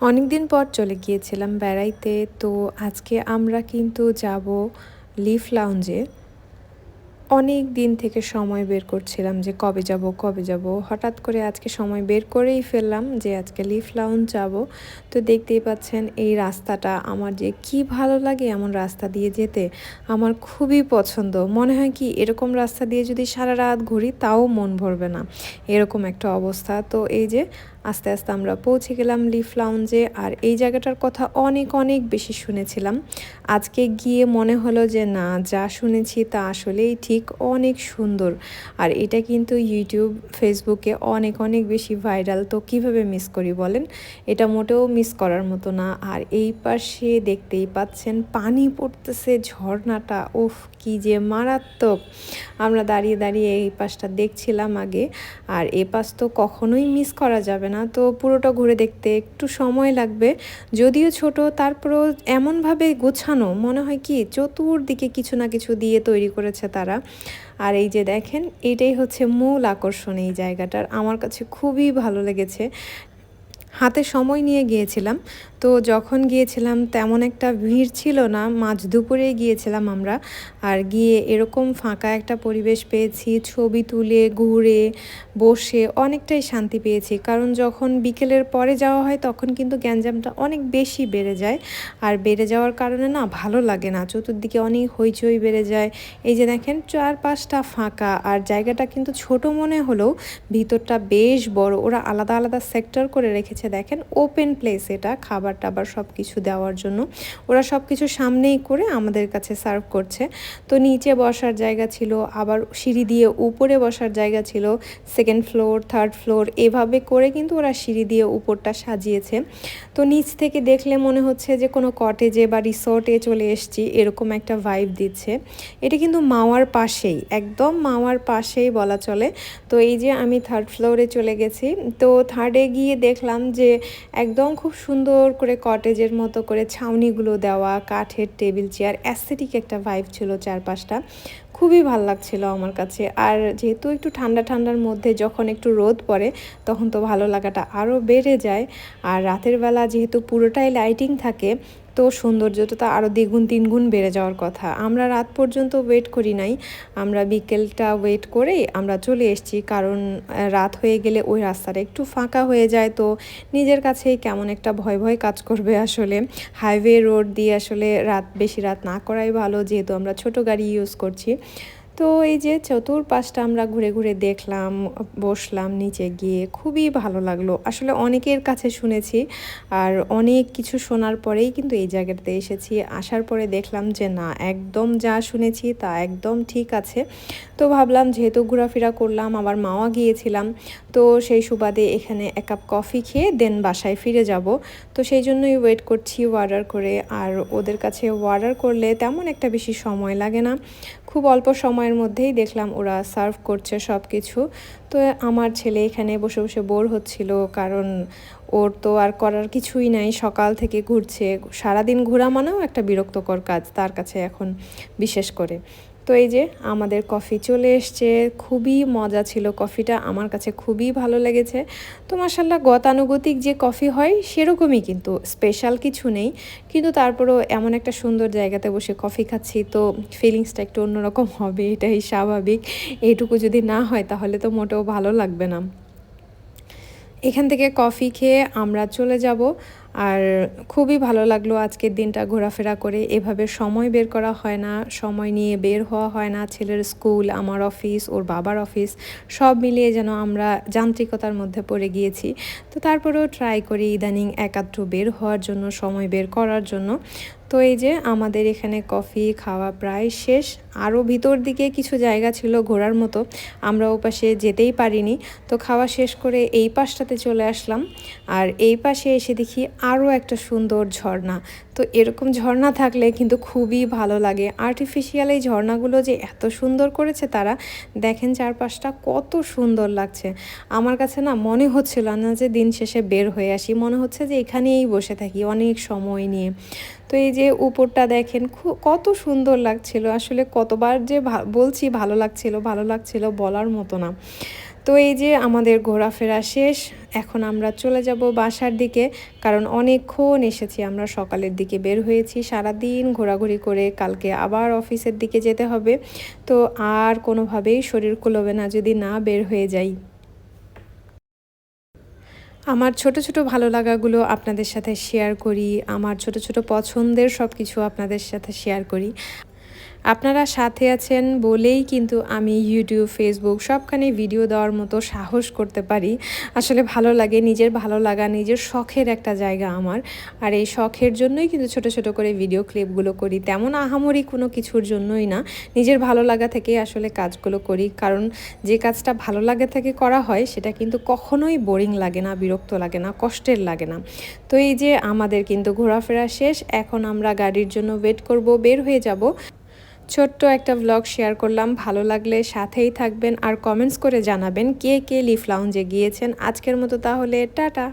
অনেক দিন পর চলে গিয়েছিলাম বেড়াইতে তো আজকে আমরা কিন্তু যাব লিফ লাউঞ্জে। অনেক দিন থেকে সময় বের করছিলাম যে কবে যাব কবে যাব। হঠাৎ করে আজকে সময় বের করেই ফেললাম যে আজকে লিফ লাউন যাব। তো দেখতেই পাচ্ছেন এই রাস্তাটা আমার যে কি ভালো লাগে এমন রাস্তা দিয়ে যেতে আমার খুবই পছন্দ। মনে হয় কি এরকম রাস্তা দিয়ে যদি সারা রাত ঘুরি তাও মন ভরবে না। এরকম একটা অবস্থা। তো এই যে আস্তে আস্তে আমরা পৌঁছে গেলাম লিফ লাউঞ্জে আর এই জায়গাটার কথা অনেক অনেক বেশি শুনেছিলাম। আজকে গিয়ে মনে হলো যে না যা শুনেছি তা আসলেই ঠিক। অনেক সুন্দর। আর এটা কিন্তু ইউটিউব ফেসবুকে অনেক অনেক বেশি ভাইরাল তো কীভাবে মিস করি বলেন? এটা মোটেও মিস করার মতো না। আর এই পাশে দেখতেই পাচ্ছেন, পানি পড়তেছে ঝর্ণাটা। উফ, কি যে মারাত্মক। আমরা দাঁড়িয়ে দাঁড়িয়ে এই পাশটা দেখছিলাম আগে। আর এ পাশ তো কখনোই মিস করা যাবে না। তো পুরোটা ঘুরে দেখতে একটু সময় লাগবে। যদিও ছোট, তারপরেও এমনভাবে গোছানো, মনে হয় কি, চতুর্দিকে কিছু না কিছু দিয়ে তৈরি করেছে তারা। আর এই যে দেখেন, এটাই হচ্ছে মূল আকর্ষণ এই জায়গাটার। আমার কাছে খুবই ভালো লেগেছে। হাতে সময় নিয়ে গিয়েছিলাম। তো যখন গিয়েছিলাম, তেমন একটা ভিড় ছিল না। মাঝ দুপুরে গিয়েছিলাম আমরা। আর গিয়ে এরকম ফাঁকা একটা পরিবেশ পেয়েছি। ছবি তুলে, ঘুরে, বসে অনেকটাই শান্তি পেয়েছি। কারণ যখন বিকেলের পরে যাওয়া হয়, তখন কিন্তু গ্যাঞ্জামটা অনেক বেশি বেড়ে যায়। আর বেড়ে যাওয়ার কারণে না, ভালো লাগে না। চতুর্দিকে অনেক হইচই বেড়ে যায়। এই যে দেখেন চার পাঁচটা ফাঁকা। আর জায়গাটা কিন্তু ছোট মনে হলেও ভিতরটা বেশ বড়। ওরা আলাদা আলাদা সেক্টর করে রেখেছে। দেখেন ওপেন প্লেস এটা, খাবার টাবার সব কিছু দেওয়ার জন্য। ওরা সব কিছু সামনেই করে আমাদের কাছে সার্ভ করছে। তো নিচে বসার জায়গা ছিল, আবার সিঁড়ি দিয়ে উপরে বসার জায়গা ছিল সেকেন্ড ফ্লোর থার্ড ফ্লোর এভাবে করে কিন্তু ওরা সিঁড়ি দিয়ে উপরটা সাজিয়েছে। তো নিচ থেকে দেখলে মনে হচ্ছে যে কোনো কটেজে বা রিসর্টে চলে এসছি, এরকম একটা ভাইব দিচ্ছে। এটা কিন্তু মাওয়ার পাশেই, একদম মাওয়ার পাশেই বলা চলে। তো এই যে আমি থার্ড ফ্লোরে চলে গেছি, তো থার্ডে গিয়ে দেখলাম যে একদম খুব সুন্দর করে কটেজের মতো করে ছাউনিগুলো দেওয়া, কাঠের টেবিল চেয়ার অ্যাস্থেটিক একটা ভাইব ছিল চারপাশটা। খুবই ভালো লাগছিল আমার কাছে। আর যেহেতু একটু ঠান্ডা ঠান্ডার মধ্যে যখন একটু রোদ পড়ে, তখন তো ভালো লাগাটা আরও বেড়ে যায়। আর রাতের বেলা যেহেতু পুরোটাই লাইটিং থাকে তো সৌন্দর্যটা তো আরও দ্বিগুণ, তিনগুণ বেড়ে যাওয়ার কথা। আমরা রাত পর্যন্ত ওয়েট করি নাই। আমরা বিকেলটা ওয়েট করেই আমরা চলে এসেছি। কারণ রাত হয়ে গেলে ওই রাস্তাটা একটু ফাঁকা হয়ে যায় তো নিজের কাছেই কেমন একটা ভয় ভয় কাজ করবে আসলে। হাইওয়ে রোড দিয়ে আসলে রাত, বেশি রাত না করাই ভালো। যেহেতু আমরা ছোট গাড়ি ইউজ করছি। তো এই যে চতুর্পাশটা আমরা ঘুরে ঘুরে দেখলাম, বসলাম নিচে গিয়ে, খুবই ভালো লাগল। আসলে অনেকের কাছে শুনেছি আর অনেক কিছু শোনার পরেই কিন্তু এই জায়গাটাতে এসেছি। আসার পরে দেখলাম যে না, একদম যা শুনেছি তা একদম ঠিক আছে। তো ভাবলাম যেহেতু ঘোরাফেরা করলাম, আবার মাওয়া গিয়েছিলাম, তো সেই সুবাদে এখানে এক কাপ কফি খেয়ে দেন বাসায় ফিরে যাব। তো সেই জন্যই ওয়েট করছি অর্ডার করে। আর ওদের কাছে অর্ডার করলে তেমন একটা বেশি সময় লাগে না। খুব অল্প সময়ের মধ্যেই দেখলাম ওরা সার্ভ করছে সব কিছু তো আমার ছেলে এখানে বসে বসে বোর হচ্ছিল কারণ ওর তো আর করার কিছুই নাই। সকাল থেকে ঘুরছে। সারাদিন ঘোরা মানেও একটা বিরক্তকর কাজ তার কাছে এখন বিশেষ করে। তো এই যে আমাদের কফি চলে এসছে, খুবই মজা ছিল কফিটা, আমার কাছে খুবই ভালো লেগেছে। তো মাসাল্লাহ গতানুগতিক যে কফি হয় সেরকমই কিন্তু, স্পেশাল কিছু নেই। কিন্তু তারপরেও এমন একটা সুন্দর জায়গাতে বসে কফি খাচ্ছি, তো ফিলিংসটা একটু অন্যরকম হবে, এটাই স্বাভাবিক। এইটুকু যদি না হয়, তাহলে তো মোটেও ভালো লাগবে না। এখান থেকে কফি খেয়ে আমরা চলে যাব। আর খুবই ভালো লাগল আজকের দিনটা ঘোরাফেরা করে। এভাবে সময় বের করা হয় না, সময় নিয়ে বের হওয়া হয় না। ছেলের স্কুল, আমার অফিস, ওর বাবার অফিস, সব মিলিয়ে যেন আমরা যান্ত্রিকতার মধ্যে পড়ে গিয়েছি। তো তারপরেও ট্রাই করি ইদানিং একাত্র বের হওয়ার জন্য, সময় বের করার জন্য। তো এই যে আমাদের এখানে কফি, খাওয়া প্রায় শেষ। আরও ভিতর দিকে কিছু জায়গা ছিল ঘোরার মতো। আমরা ও পাশে যেতেই পারিনি। তো খাওয়া শেষ করে এই পাশটাতে চলে আসলাম। আর এই পাশে এসে দেখি আরও একটা সুন্দর ঝর্ণা। তো এরকম ঝর্ণা থাকলে কিন্তু খুবই ভালো লাগে। আর্টিফিশিয়াল এই ঝর্ণাগুলো যে এত সুন্দর করেছে তারা, দেখেন চারপাশটা কত সুন্দর লাগছে। আমার কাছে না মনে হচ্ছিল না যে দিন শেষে বের হয়ে আসি। মনে হচ্ছে যে এখানেই বসে থাকি অনেক সময় নিয়ে। তো এই যে উপরটা দেখেন কত সুন্দর লাগছিল। আসলে কতবার যে বলছি ভালো লাগছিল ভালো লাগছিল বলার মতো না। তো এই যে আমাদের ঘোরাফেরা শেষ, এখন আমরা চলে যাব বাসার দিকে, কারণ অনেকক্ষণ এসেছি আমরা সকালের দিকে বের হয়েছি। সারাদিন ঘোরাঘুরি করে কালকে আবার অফিসের দিকে যেতে হবে। তো আর কোনোভাবেই শরীর কুলোবে না যদি না বের হয়ে যাই। আমার ছোট ছোট ভালো লাগাগুলো আপনাদের সাথে শেয়ার করি, আমার ছোট ছোট পছন্দের সব কিছু আপনাদের সাথে শেয়ার করি। আপনারা সাথে আছেন বলেই কিন্তু আমি ইউটিউব ফেসবুক সবখানে ভিডিও দেওয়ার মতো সাহস করতে পারি। আসলে ভালো লাগে, নিজের ভালো লাগা, নিজের শখের একটা জায়গা আমার। আর এই শখের জন্যই কিন্তু ছোট ছোট করে ভিডিও ক্লিপগুলো করি। তেমন আহামরি কোনো কিছুর জন্যই না। নিজের ভালো লাগা থেকেই আসলে কাজগুলো করি। কারণ যে কাজটা ভালো লাগা থেকে করা হয়, সেটা কিন্তু কখনোই বোরিং লাগে না, বিরক্ত লাগে না, কষ্টের লাগে না। তো এই যে আমাদের কিন্তু ঘোরাফেরা শেষ, এখন আমরা গাড়ির জন্য ওয়েট করব, বের হয়ে যাব। ছোট্ট একটা ব্লগ শেয়ার করলাম। ভালো লাগলে সাথেই থাকবেন আর কমেন্টস করে জানাবেন কে কে লিফ লাউঞ্জে গিয়েছেন। আজকের মতো তাহলে, টাটা।